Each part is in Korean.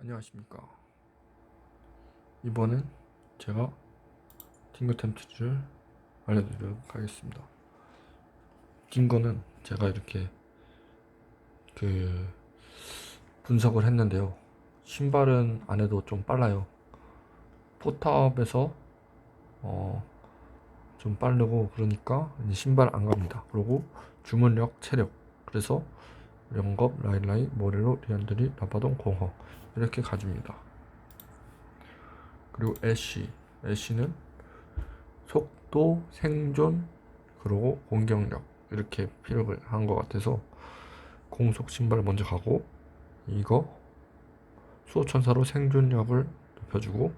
안녕하십니까. 이번엔 제가 딩거템 투를 알려드리도록 하겠습니다. 딩거는 제가 이렇게 그 분석을 했는데요. 신발은 안 해도 좀 빨라요. 포탑에서 어 좀 빠르고 그러니까 신발 안 갑니다. 그리고 주문력 체력. 그래서 영겁 라일라이 모렐로 리안드리 라바동 공허 이렇게 가줍니다. 그리고 애쉬 애쉬는 속도, 생존, 그리고 공격력 이렇게 필요를 한 것 같아서 공속 신발 먼저 가고 이거 수호천사로 생존력을 높여주고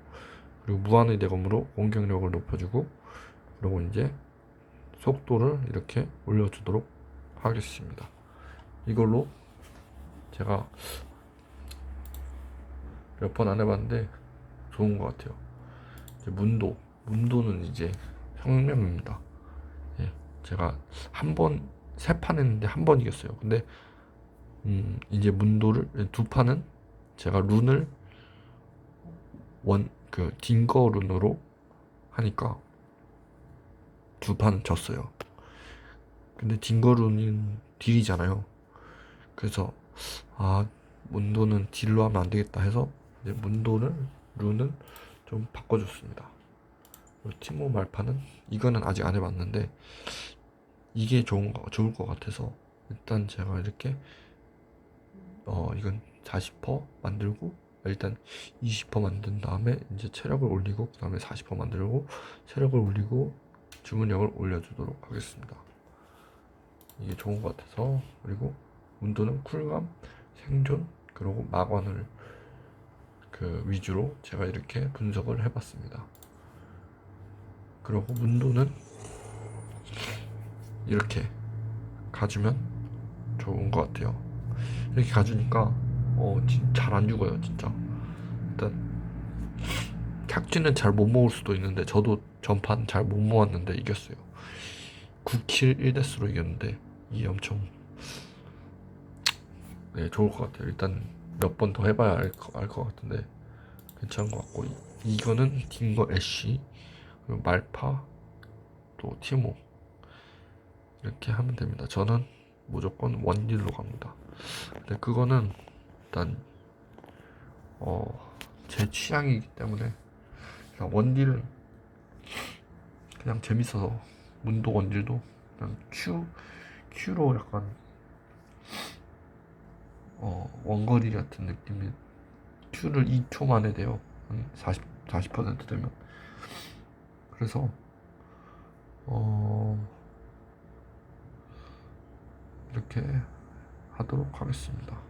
그리고 무한의 대검으로 공격력을 높여주고 그리고 이제 속도를 이렇게 올려주도록 하겠습니다. 이걸로 제가 몇 번 안 해봤는데 좋은 것 같아요. 문도 문도는 이제 혁명입니다. 예, 제가 한 번 세 판 했는데 한 번 이겼어요. 근데 음, 이제 문도를 두 판은 제가 룬을 원 그 딩거 룬으로 하니까 두 판 졌어요. 근데 딩거 룬은 딜이잖아요. 그래서 아 문도는 딜로 하면 안 되겠다 해서 이제 문도는 룬은 좀 바꿔줬습니다. 티모 말파는 이거는 아직 안 해봤는데 이게 좋은 거 좋을 것 같아서 일단 제가 이렇게 어 이건 40% 만들고 일단 20% 만든 다음에 이제 체력을 올리고 그 다음에 40% 만들고 체력을 올리고 주문력을 올려주도록 하겠습니다. 이게 좋은 것 같아서 그리고 문도는 쿨감, 생존, 그리고 막원을 그 위주로 제가 이렇게 분석을 해봤습니다. 그리고 문도는 이렇게 가주면 좋은 것 같아요. 이렇게 가주니까 어, 잘 안 죽어요, 진짜. 일단 탁지는 잘못 먹을 수도 있는데 저도 전판 잘 못 모았는데 이겼어요. 9킬 1데스로 이겼는데 이게 엄청 네, 좋을 것 같아요. 일단 몇 번 더 해봐야 알것 같은데 괜찮은 것 같고 이- 이거는 딩거 애쉬 그리고 말파 또 티모 이렇게 하면 됩니다. 저는 무조건 원딜로 갑니다. 근데 그거는 일단 어 제 취향이기 때문에 원딜은 그냥 재밌어서 문도 원딜도 그냥 큐 큐로 약간 어 원거리 같은 느낌이 큐를 2초 만에 돼요. 한 40, 40% 되면. 그래서 어 이렇게 하도록 하겠습니다